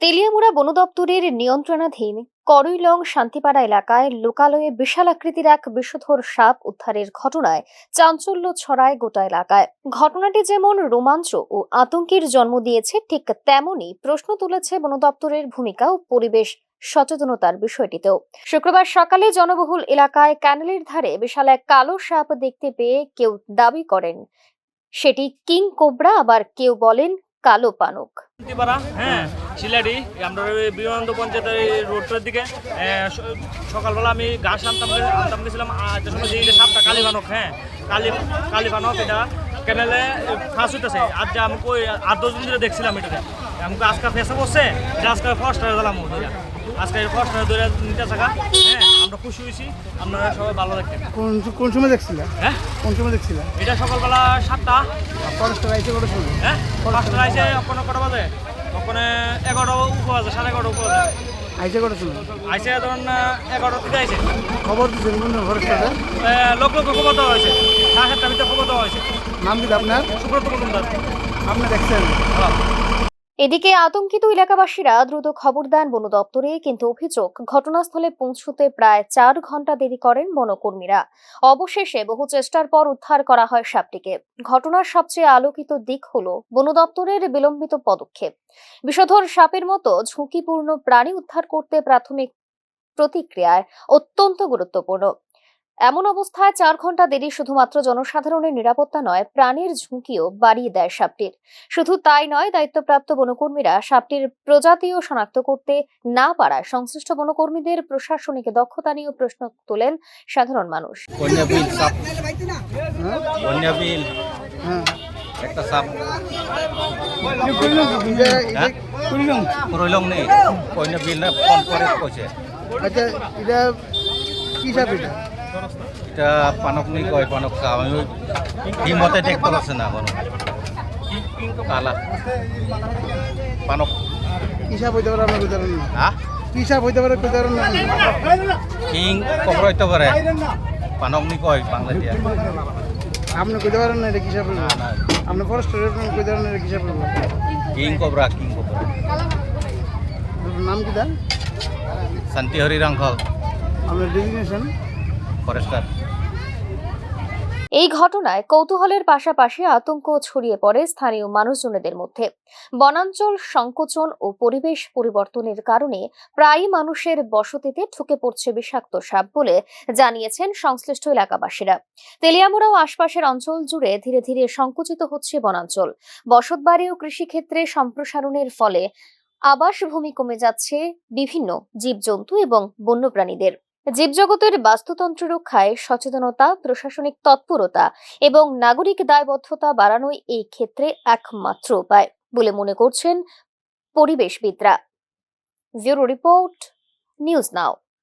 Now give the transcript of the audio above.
তেলিয়ামুড়া বন দপ্তরের নিয়ন্ত্রণাধীন করইলং শান্তিপাড়া এলাকায় লোকালয়ে বিশাল আকৃতির এক বিষধর সাপ উদ্ধারের ঘটনায় চাঞ্চল্য ছড়ায় গোটা এলাকায়। ঘটনাটি যেমন রোমাঞ্চ ও আতঙ্কের জন্ম দিয়েছে, ঠিক তেমনই প্রশ্ন তুলেছে বন দপ্তরের ভূমিকা ও পরিবেশ সচেতনতার বিষয়টিতেও। শুক্রবার সকালে জনবহুল এলাকায় ক্যানেলের ধারে বিশাল এক কালো সাপ দেখতে পেয়ে কেউ দাবি করেন, সেটি কিং কোবরা আবার কেউ বলেন কালো পানক। হ্যাঁ শিলাডি, আমরা বিমানন্দ পঞ্চায়েতের রোডটার দিকে সকালবেলা আমি ঘাস আনতাম আনতাম গেছিলাম একটা সময় দেখি যে সাপটা কালীবানক হ্যাঁ কালী কালীবানক এটা কেনেলে ফাঁস হইতেছে। আর যে আমি কই আট দশ দিন দেখছিলাম এটাতে আমাকে আজকে ফেসে বসছে আজকে ফার্স্ট ধরে আজকে ফার্স্ট ধরে নিতে থাকা হ্যাঁ। আমরা খুশি হয়েছি আপনারা সবাই ভালো থাকতেন কোন কোন সময় দেখছিলে? হ্যাঁ? কোন সময় দেখছিলে? এটা সকালবেলা সাতটা। ফরেস্টার আইসে কত সময় হ্যাঁ? পাঁচটা আইসে ওখানে কটা বাজে? ওখানে এগারোটা উপর বাজে সাড়ে এগারোটা উপর বাজে আইসে কত সময় আইসে ধরুন এগারোটা থেকে আইসে। খবর দিচ্ছেন কোন এ, লোক লোক খবর দেওয়া হয়েছে। সাড়ে সাতটার ভিতরে খবর দেওয়া হয়েছে। নাম কি আপনার? সুব্রত মজুমদার। আপনি দেখছেন? হ্যাঁ। এদিকে আতঙ্কিত এলাকাবাসীরা দ্রুত খবর দেন বন দপ্তরে, কিন্তু অভিযোগ, ঘটনাস্থলে পৌঁছতে প্রায় চার ঘণ্টা দেরি করেন বনকর্মীরা। অবশেষে বহু চেষ্টার পর উদ্ধার করা হয় সাপটিকে। ঘটনার সবচেয়ে আলোকিত দিক হল বন দপ্তরের বিলম্বিত পদক্ষেপ। বিষধর সাপের মতো ঝুঁকিপূর্ণ প্রাণী উদ্ধার করতে প্রাথমিক প্রতিক্রিয়ায় অত্যন্ত গুরুত্বপূর্ণ। এমন অবস্থায় চার ঘণ্টা দেরি শুধুমাত্র জনসাধারণের নিরাপত্তা নয় প্রাণের ঝুঁকিও বাড়িয়ে দেয় সাপটির। শুধু তাই নয় দায়িত্বপ্রাপ্ত বনকর্মীরা সাপটির প্রজাতিও শনাক্ত করতে না পারায় সংশ্লিষ্ট বনকর্মীদের প্রশাসনিক দক্ষতা নিয়েও প্রশ্ন তোলেন সাধারণ মানুষ। বন্যবিল সাপ। বন্যবিল। হ্যাঁ। একটা সাপ। কি কইলাম কি? এটা এটা হ্যাঁ? কইলাম রইলং নেই বন্যবিল না ফোন করে কইছে। আচ্ছা এটা কি সাপ এটা? এটা পানক নি কয় পানক সাপ আমি ওই হিমতে দেখতে পাচ্ছি না কোনো কালা পানক। সাপ হইতে পারে আপনি কইতে পারেন না হ্যাঁ সাপ হইতে পারে পারেন না কিং কবর হইতে পারে পানক নি কয় বাংলা দিয়া আপনি কইতে পারেন না এটা কি সাপ না না আপনি ফরেস্টার আপনি কইতে পারেন না এটা কি কবরা কিং কবরা নাম কি দা শান্তি হরি রাংখল আপনার ডেজিগনেশন ফরেস্টার এই ঘটনায় কৌতূহলের পাশাপাশি আতঙ্ক ছড়িয়ে পড়ে স্থানীয় মানুষজনেদের মধ্যে। বনাঞ্চল সংকোচন ও পরিবেশ পরিবর্তনের কারণে প্রায়ই মানুষের বসতিতে ঠুকে পড়ছে বিষাক্ত সাপ বলে জানিয়েছেন সংশ্লিষ্ট এলাকাবাসীরা। তেলিয়ামুড়া ও আশপাশের অঞ্চল জুড়ে ধীরে ধীরে সংকুচিত হচ্ছে বনাঞ্চল। বসতবাড়ি ও কৃষিক্ষেত্রে সম্প্রসারণের ফলে আবাসভূমি কমে যাচ্ছে বিভিন্ন জীবজন্তু এবং বন্যপ্রাণীদের। জীবজগতের বাস্তুতন্ত্র রক্ষায় সচেতনতা, প্রশাসনিক তৎপরতা এবং নাগরিক দায়বদ্ধতা বাড়ানোই এই ক্ষেত্রে একমাত্র উপায় বলে মনে করছেন পরিবেশবিদরা। Bureau report, news now.